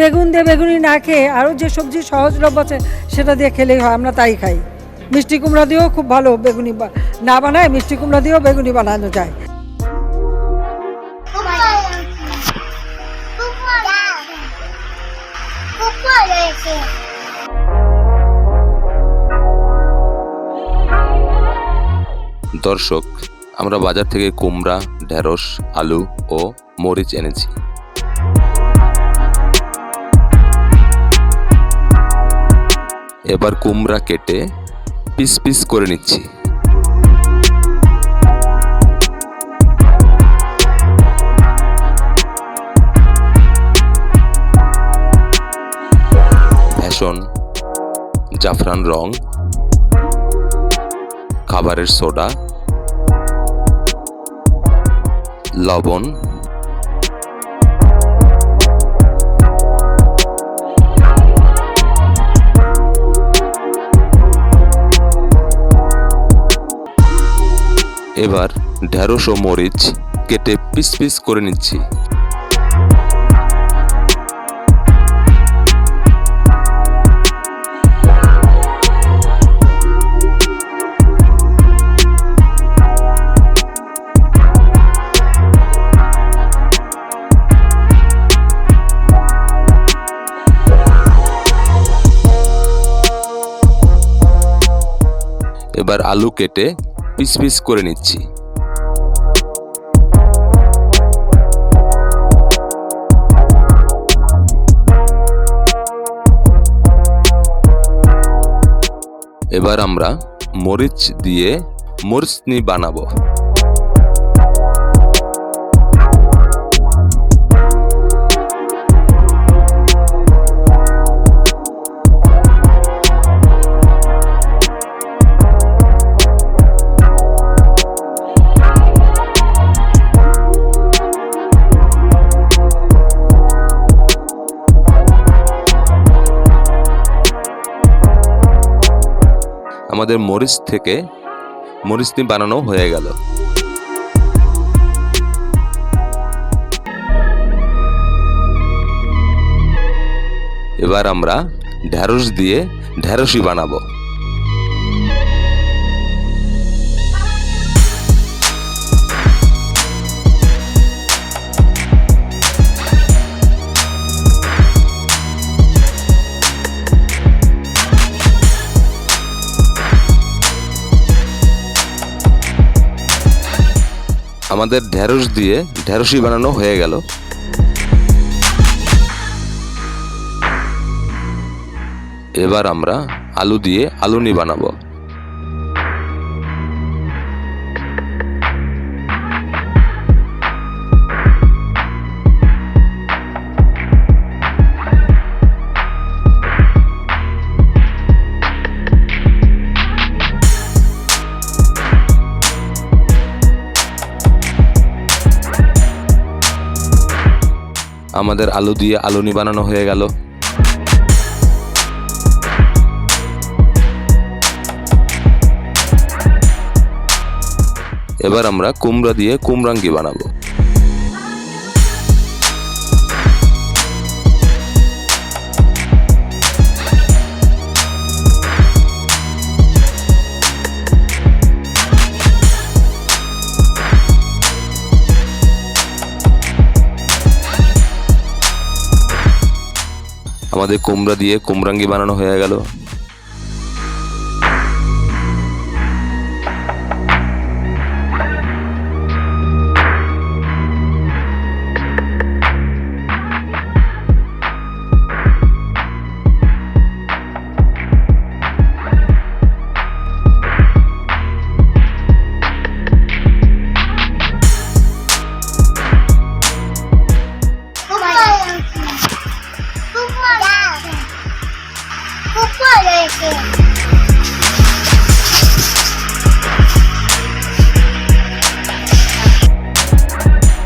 বেগুন দিয়ে বেগুনি না খেয়ে আরও যে সবজি সহজলভ্য আছে সেটা দিয়ে খেলেই হয়, আমরা তাই খাই। মিষ্টি কুমড়া দিয়েও খুব ভালো বেগুনি না বানায়, মিষ্টি কুমড়া দিয়েও বেগুনি বানানো যায়। দর্শক, আমরা বাজার থেকে কুমড়া, ঢেঁড়স, আলু ও মরিচ এনেছি। এবার কুমড়া কেটে পিস পিস করে নিচ্ছি। ভেষণ জাফরান রং খাবারের সোডা লবণ এবার ঢেঁড়স ও মরিচ কেটে পিস পিস করে নিচ্ছি। এবার আলু কেটে পিস পিস করে নিচ্ছি। এবার আমরা মরিচ দিয়ে মরিচনি বানাবো। আমাদের মরিচ থেকে মরিচ মরিচনি বানানো হয়ে গেল। এবার আমরা ঢ্যাঁড়স দিয়ে ঢ্যাঁড়সই বানাবো। আমাদের ঢেঁড়স দিয়ে ঢেঁড়সই বানানো হয়ে গেল। এবার আমরা আলু দিয়ে আলুনি বানাবো। আমাদের আলু দিয়ে আলুনি বানানো হয়ে গেল। এবার আমরা কুমড়া দিয়ে কুমরাঙ্গি বানাবো। আমাদের কুমড়া দিয়ে কুমরাঙ্গি বানানো হয়ে গেল। Yeah.